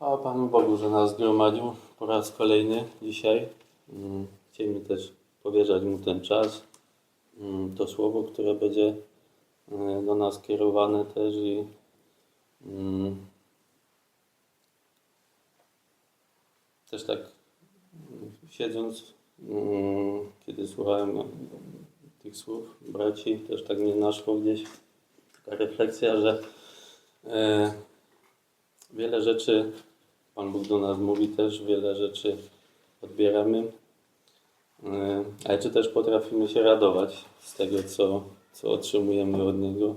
Chwała Panu Bogu, że nas zgromadził po raz kolejny dzisiaj. Mm, Chcielibyśmy też powierzać Mu ten czas, mm, to słowo, które będzie e, do nas kierowane też i mm, też tak mm, siedząc, mm, kiedy słuchałem no, tych słów braci, też tak mnie naszło gdzieś taka refleksja, że e, wiele rzeczy Pan Bóg do nas mówi też, wiele rzeczy odbieramy, ale czy też potrafimy się radować z tego, co, co otrzymujemy od Niego.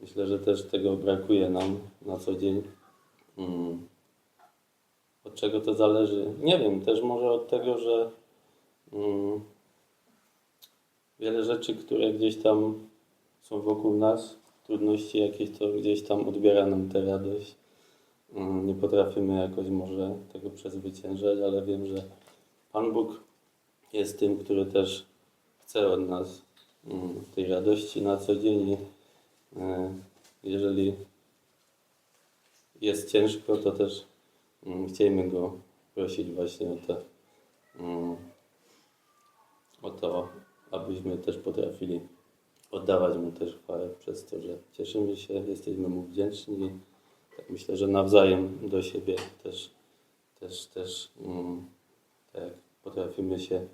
Myślę, że też tego brakuje nam na co dzień. Mm. Od czego to zależy? Nie wiem, też może od tego, że mm, wiele rzeczy, które gdzieś tam są wokół nas, trudności jakieś, to gdzieś tam odbiera nam tę radość. Mm, Nie potrafimy jakoś może tego przezwyciężać, ale wiem, że Pan Bóg jest tym, który też chce od nas mm, tej radości na co dzień. E, Jeżeli jest ciężko, to też mm, chcielibyśmy Go prosić właśnie o to, o to, abyśmy też potrafili oddawać Mu też chwałę przez to, że cieszymy się, jesteśmy Mu wdzięczni. Tak myślę, że nawzajem do siebie też, też, też mm, tak potrafimy się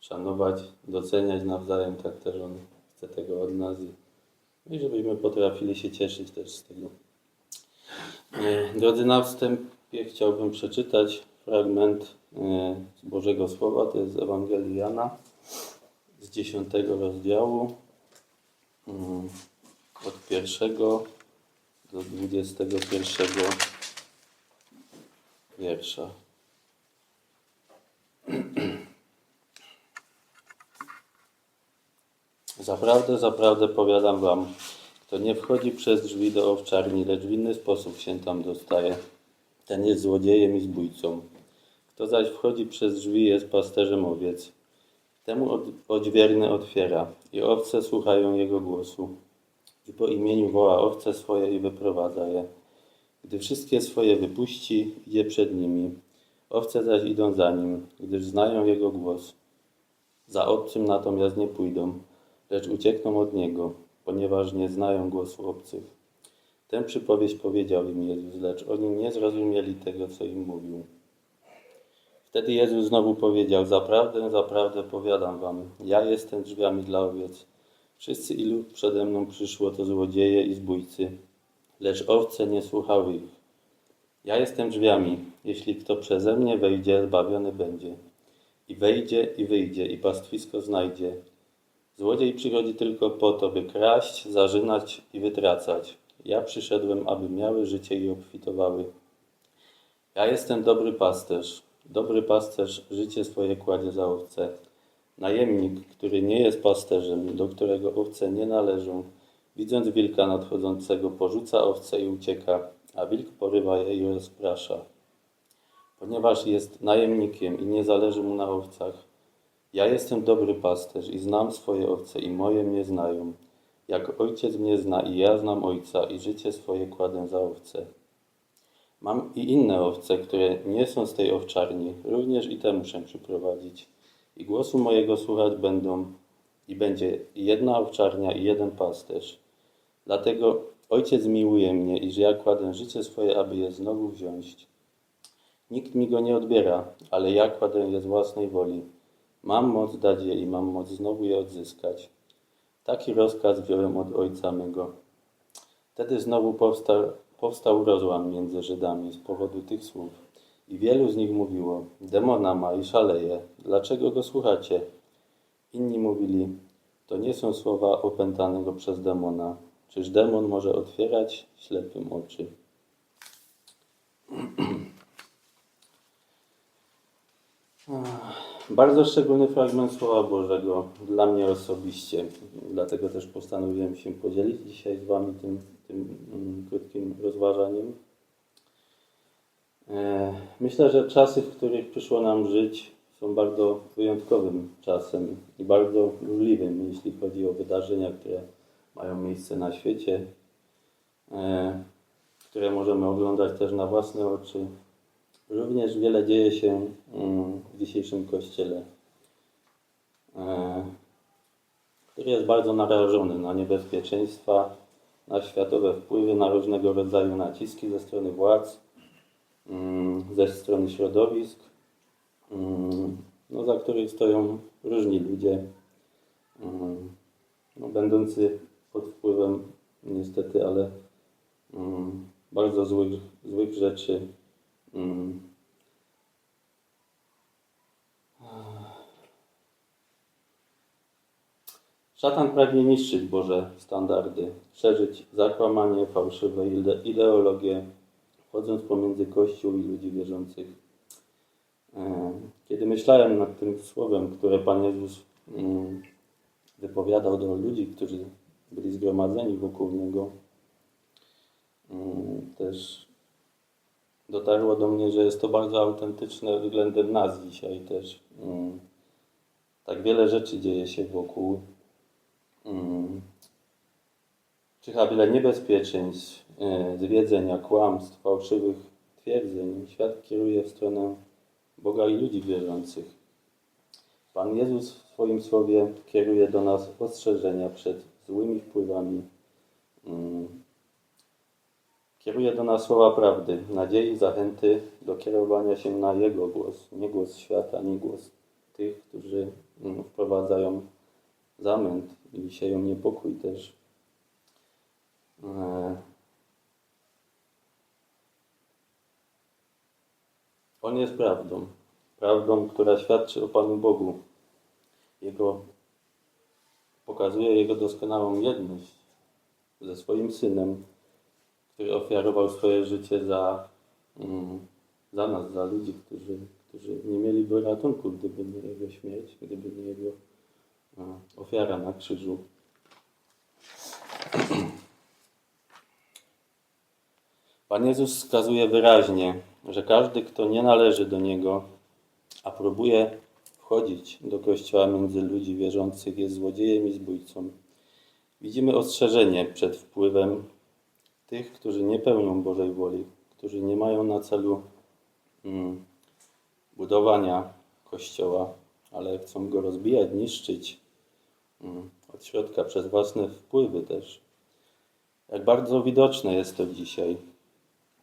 szanować, doceniać nawzajem, tak też On chce tego od nas i, i żebyśmy potrafili się cieszyć też z tego. E, Drodzy, na wstępie chciałbym przeczytać fragment e, Bożego Słowa, to jest Ewangelii Jana z 10 rozdziału mm, od pierwszego do 21 wiersza. Zaprawdę, zaprawdę powiadam wam, kto nie wchodzi przez drzwi do owczarni, lecz w inny sposób się tam dostaje, ten jest złodziejem i zbójcą. Kto zaś wchodzi przez drzwi, jest pasterzem owiec. Temu od, odźwierny otwiera i owce słuchają jego głosu. Po imieniu woła owce swoje i wyprowadza je. Gdy wszystkie swoje wypuści, idzie przed nimi. Owce zaś idą za nim, gdyż znają jego głos. Za obcym natomiast nie pójdą, lecz uciekną od niego, ponieważ nie znają głosu obcych. Tę przypowieść powiedział im Jezus, lecz oni nie zrozumieli tego, co im mówił. Wtedy Jezus znowu powiedział: Zaprawdę, zaprawdę powiadam wam, ja jestem drzwiami dla owiec. Wszyscy, ilu przede mną przyszło, to złodzieje i zbójcy, lecz owce nie słuchały ich. Ja jestem drzwiami. Jeśli kto przeze mnie wejdzie, zbawiony będzie. I wejdzie, i wyjdzie, i pastwisko znajdzie. Złodziej przychodzi tylko po to, by kraść, zarzynać i wytracać. Ja przyszedłem, aby miały życie i obfitowały. Ja jestem dobry pasterz. Dobry pasterz życie swoje kładzie za owce. Najemnik, który nie jest pasterzem, do którego owce nie należą, widząc wilka nadchodzącego, porzuca owce i ucieka, a wilk porywa je i rozprasza. Ponieważ jest najemnikiem i nie zależy mu na owcach, ja jestem dobry pasterz i znam swoje owce i moje mnie znają. Jak ojciec mnie zna i ja znam ojca i życie swoje kładę za owce. Mam i inne owce, które nie są z tej owczarni, również i te muszę przyprowadzić. I głosu mojego słuchać będą, i będzie jedna owczarnia i jeden pasterz. Dlatego ojciec miłuje mnie, iż ja kładę życie swoje, aby je znowu wziąć. Nikt mi go nie odbiera, ale ja kładę je z własnej woli. Mam moc dać je i mam moc znowu je odzyskać. Taki rozkaz wziąłem od ojca mego. Wtedy znowu powstał, powstał rozłam między Żydami z powodu tych słów. I wielu z nich mówiło, demona ma i szaleje, dlaczego go słuchacie? Inni mówili, to nie są słowa opętanego przez demona. Czyż demon może otwierać ślepym oczy? Bardzo szczególny fragment Słowa Bożego dla mnie osobiście. Dlatego też postanowiłem się podzielić dzisiaj z Wami tym, tym mm, krótkim rozważaniem. E, Myślę, że czasy, w których przyszło nam żyć, są bardzo wyjątkowym czasem i bardzo burzliwym, jeśli chodzi o wydarzenia, które mają miejsce na świecie. E, które możemy oglądać też na własne oczy. Również wiele dzieje się mm, w dzisiejszym kościele, e, który jest bardzo narażony na niebezpieczeństwa, na światowe wpływy, na różnego rodzaju naciski ze strony władz, ze strony środowisk, mm, no, za których stoją różni ludzie, mm, no, będący pod wpływem niestety, ale mm, bardzo złych, złych rzeczy. Mm. Szatan pragnie niszczyć Boże standardy, szerzyć zakłamanie, fałszywe ide- ideologie, wchodząc pomiędzy Kościół i ludzi wierzących. E, Kiedy myślałem nad tym słowem, które Pan Jezus mm, wypowiadał do ludzi, którzy byli zgromadzeni wokół Niego, mm, też dotarło do mnie, że jest to bardzo autentyczne względem nas dzisiaj też. Mm, Tak wiele rzeczy dzieje się wokół. Czyha wiele niebezpieczeństw, zwiedzenia, kłamstw, fałszywych twierdzeń. Świat kieruje w stronę Boga i ludzi wierzących. Pan Jezus w swoim słowie kieruje do nas ostrzeżenia przed złymi wpływami. Mm, Kieruje do nas słowa prawdy, nadziei, zachęty do kierowania się na Jego głos, nie głos świata, nie głos tych, którzy mm, wprowadzają zamęt i sieją niepokój też. On jest prawdą, prawdą, która świadczy o Panu Bogu. Jego pokazuje Jego doskonałą jedność ze swoim Synem, który ofiarował swoje życie za, mm, za nas, za ludzi, którzy, którzy nie mieliby ratunku, gdyby nie Jego śmierć, gdyby nie Jego ofiara na krzyżu. Pan Jezus wskazuje wyraźnie, że każdy, kto nie należy do Niego, a próbuje wchodzić do Kościoła między ludzi wierzących, jest złodziejem i zbójcą. Widzimy ostrzeżenie przed wpływem tych, którzy nie pełnią Bożej woli, którzy nie mają na celu mm, budowania Kościoła, ale chcą go rozbijać, niszczyć mm, od środka przez własne wpływy też. Jak bardzo widoczne jest to dzisiaj.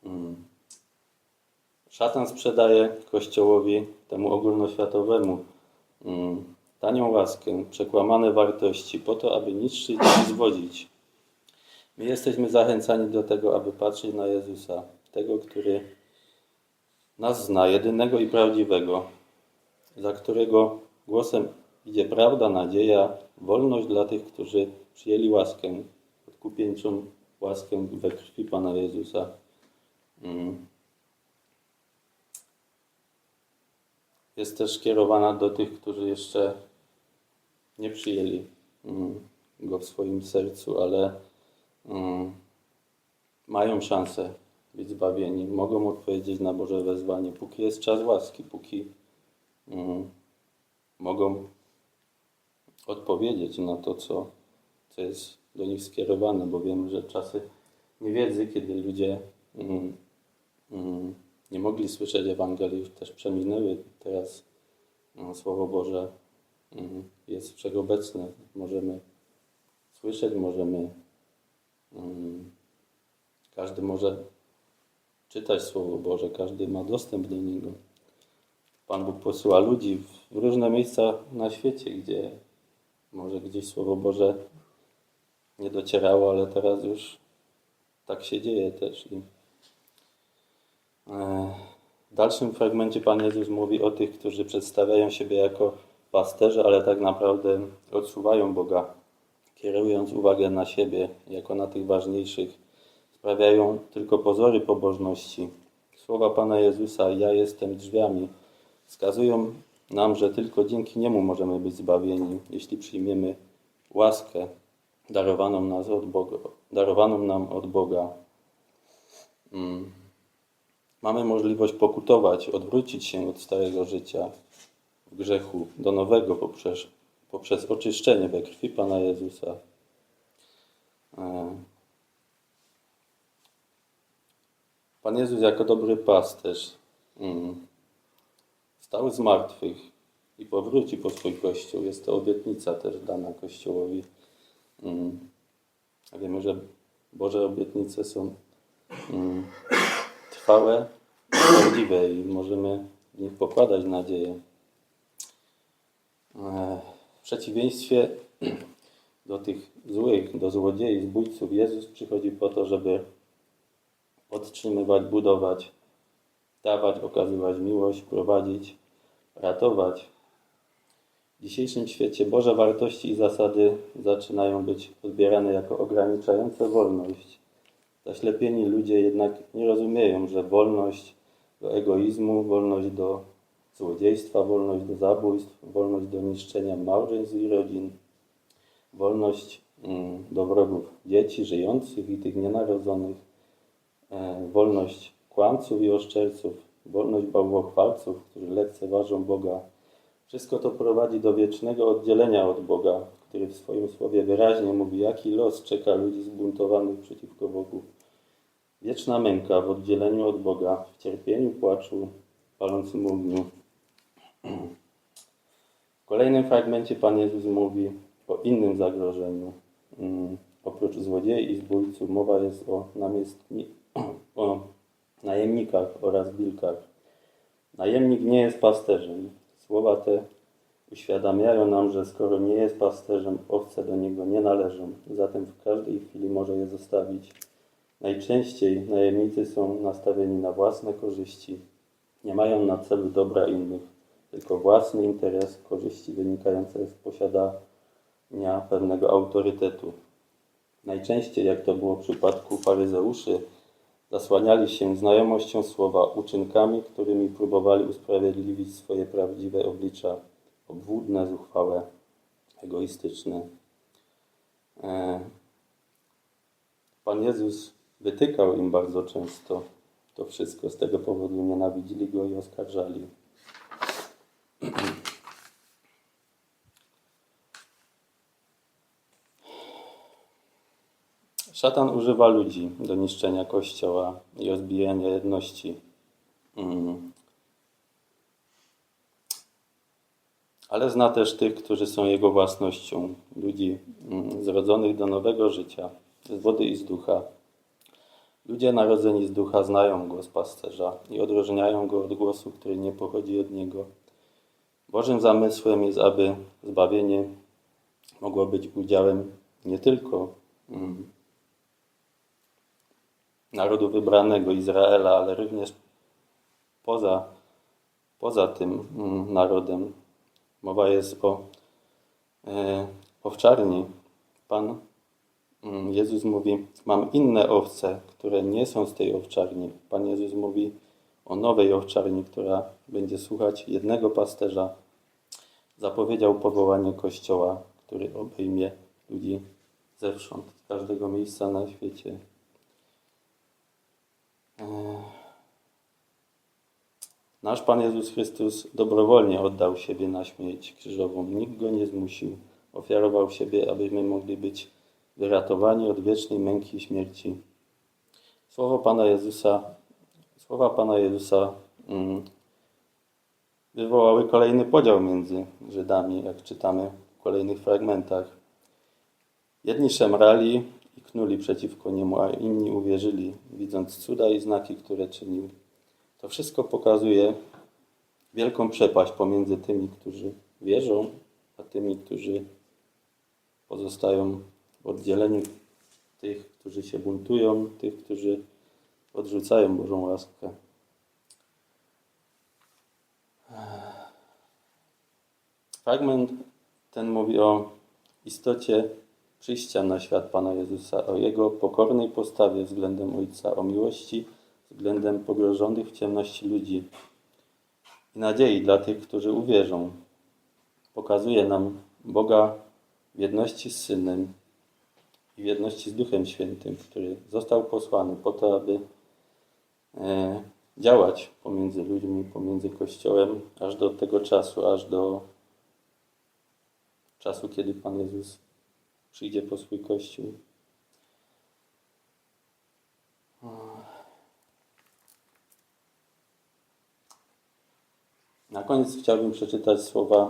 Mm. Szatan sprzedaje Kościołowi, temu ogólnoświatowemu, mm, tanią łaskę, przekłamane wartości, po to, aby niszczyć i zwodzić. My jesteśmy zachęcani do tego, aby patrzeć na Jezusa, tego, który nas zna, jedynego i prawdziwego, za którego głosem idzie prawda, nadzieja, wolność dla tych, którzy przyjęli łaskę, odkupieńczą łaskę we krwi Pana Jezusa. Mm. Jest też skierowana do tych, którzy jeszcze nie przyjęli mm, Go w swoim sercu, ale mm, mają szansę być zbawieni, mogą odpowiedzieć na Boże wezwanie, póki jest czas łaski, póki mm, mogą odpowiedzieć na to, co, co jest do nich skierowane, bo wiemy, że czasy niewiedzy, kiedy ludzie nie mogli słyszeć Ewangelii, już też przeminęły. Teraz no, Słowo Boże mm, jest wszechobecne. Możemy słyszeć, możemy. mm, Każdy może czytać Słowo Boże, każdy ma dostęp do niego. Pan Bóg posyła ludzi w różne miejsca na świecie, gdzie może gdzieś Słowo Boże nie docierało, ale teraz już tak się dzieje też. I w dalszym fragmencie Pan Jezus mówi o tych, którzy przedstawiają siebie jako pasterze, ale tak naprawdę odsuwają Boga, kierując uwagę na siebie jako na tych ważniejszych. Sprawiają tylko pozory pobożności. Słowa Pana Jezusa, ja jestem drzwiami, wskazują nam, że tylko dzięki Niemu możemy być zbawieni, jeśli przyjmiemy łaskę darowaną, nas od Boga, darowaną nam od Boga. Mm. Mamy możliwość pokutować, odwrócić się od starego życia w grzechu do nowego poprzez, poprzez oczyszczenie we krwi Pana Jezusa. E, Pan Jezus jako dobry pasterz mm, wstał z martwych i powróci po swój Kościół. Jest to obietnica też dana Kościołowi. Mm, wiemy, że Boże obietnice są mm, trwałe, prawdziwe i możemy w nich pokładać nadzieję. E, W przeciwieństwie do tych złych, do złodziei, zbójców, Jezus przychodzi po to, żeby podtrzymywać, budować, dawać, okazywać miłość, prowadzić, ratować. W dzisiejszym świecie Boże wartości i zasady zaczynają być odbierane jako ograniczające wolność. Zaślepieni ludzie jednak nie rozumieją, że wolność do egoizmu, wolność do złodziejstwa, wolność do zabójstw, wolność do niszczenia małżeństw i rodzin, wolność mm, do wrogów dzieci żyjących i tych nienarodzonych, e, wolność kłamców i oszczerców, wolność bałwochwalców, którzy lekceważą Boga. Wszystko to prowadzi do wiecznego oddzielenia od Boga, który w swoim słowie wyraźnie mówi, jaki los czeka ludzi zbuntowanych przeciwko Bogu. Wieczna męka w oddzieleniu od Boga, w cierpieniu, płaczu, palącym ogniu. W kolejnym fragmencie Pan Jezus mówi o innym zagrożeniu. Mm, Oprócz złodziei i zbójców mowa jest o, namiestni, o najemnikach oraz wilkach. Najemnik nie jest pasterzem. Słowa te uświadamiają nam, że skoro nie jest pasterzem, owce do niego nie należą, zatem w każdej chwili może je zostawić. Najczęściej najemnicy są nastawieni na własne korzyści, nie mają na celu dobra innych, tylko własny interes, korzyści wynikające z posiadania pewnego autorytetu. Najczęściej, jak to było w przypadku faryzeuszy, zasłaniali się znajomością słowa, uczynkami, którymi próbowali usprawiedliwić swoje prawdziwe oblicza, obwódne, zuchwałe, egoistyczne. E, Pan Jezus wytykał im bardzo często to wszystko, z tego powodu nienawidzili Go i oskarżali. Szatan używa ludzi do niszczenia Kościoła i rozbijania jedności. Mm. Ale zna też tych, którzy są Jego własnością, ludzi mm, zrodzonych do nowego życia, z wody i z ducha. Ludzie narodzeni z ducha znają głos pasterza i odróżniają go od głosu, który nie pochodzi od niego. Bożym zamysłem jest, aby zbawienie mogło być udziałem nie tylko mm, narodu wybranego Izraela, ale również poza, poza tym mm, narodem. Mowa jest o e, owczarni. Pan Jezus mówi: Mam inne owce, które nie są z tej owczarni. Pan Jezus mówi o nowej owczarni, która będzie słuchać jednego pasterza. Zapowiedział powołanie Kościoła, który obejmie ludzi zewsząd, z każdego miejsca na świecie. Nasz Pan Jezus Chrystus dobrowolnie oddał siebie na śmierć krzyżową. Nikt go nie zmusił. Ofiarował siebie, abyśmy mogli być wyratowani od wiecznej męki i śmierci. Słowo Pana Jezusa, słowa Pana Jezusa mm, wywołały kolejny podział między Żydami, jak czytamy w kolejnych fragmentach. Jedni szemrali i knuli przeciwko niemu, a inni uwierzyli, widząc cuda i znaki, które czynił. To wszystko pokazuje wielką przepaść pomiędzy tymi, którzy wierzą, a tymi, którzy pozostają oddzieleniu tych, którzy się buntują, tych, którzy odrzucają Bożą łaskę. Fragment ten mówi o istocie przyjścia na świat Pana Jezusa, o Jego pokornej postawie względem Ojca, o miłości względem pogrążonych w ciemności ludzi i nadziei dla tych, którzy uwierzą. Pokazuje nam Boga w jedności z Synem i w jedności z Duchem Świętym, który został posłany po to, aby e, działać pomiędzy ludźmi, pomiędzy Kościołem, aż do tego czasu, aż do czasu, kiedy Pan Jezus przyjdzie po swój Kościół. Na koniec chciałbym przeczytać słowa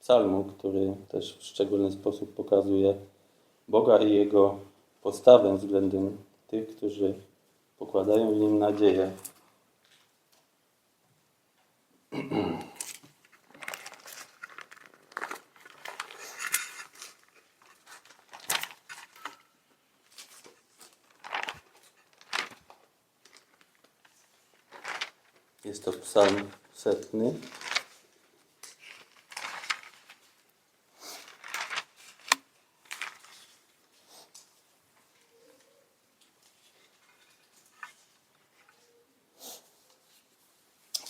psalmu, który też w szczególny sposób pokazuje, Boga i Jego postawę względem tych, którzy pokładają w Nim nadzieję. Jest to psalm setny.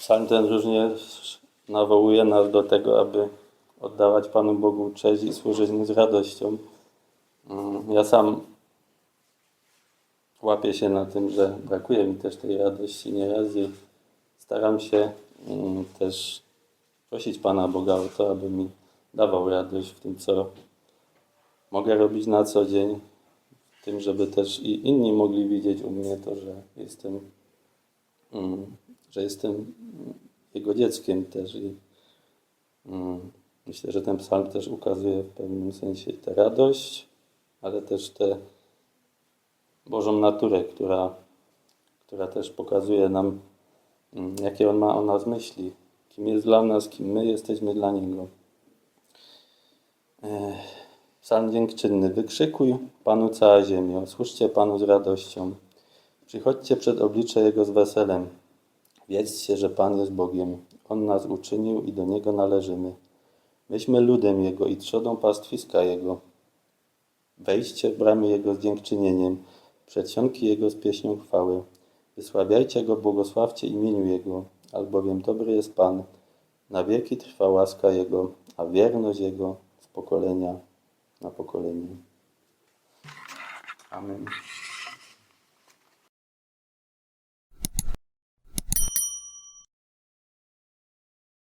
Psalm ten również nawołuje nas do tego, aby oddawać Panu Bogu cześć i służyć Mu z radością. Mm, Ja sam łapię się na tym, że brakuje mi też tej radości nieraz i staram się mm, też prosić Pana Boga o to, aby mi dawał radość w tym, co mogę robić na co dzień, w tym, żeby też i inni mogli widzieć u mnie to, że jestem, że jestem Jego dzieckiem też i mm, myślę, że ten psalm też ukazuje w pewnym sensie tę radość, ale też tę Bożą naturę, która, która też pokazuje nam, mm, jakie On ma o nas myśli, kim jest dla nas, kim my jesteśmy dla Niego. Psalm dziękczynny. Wykrzykuj Panu cała ziemia, słuchajcie Panu z radością. Przychodźcie przed oblicze Jego z weselem. Wiedzcie, że Pan jest Bogiem. On nas uczynił i do Niego należymy. Myśmy ludem Jego i trzodą pastwiska Jego. Wejdźcie w bramy Jego z dziękczynieniem, przedsionki Jego z pieśnią chwały. Wysławiajcie Go, błogosławcie imieniu Jego, albowiem dobry jest Pan. Na wieki trwa łaska Jego, a wierność Jego z pokolenia na pokolenie. Amen.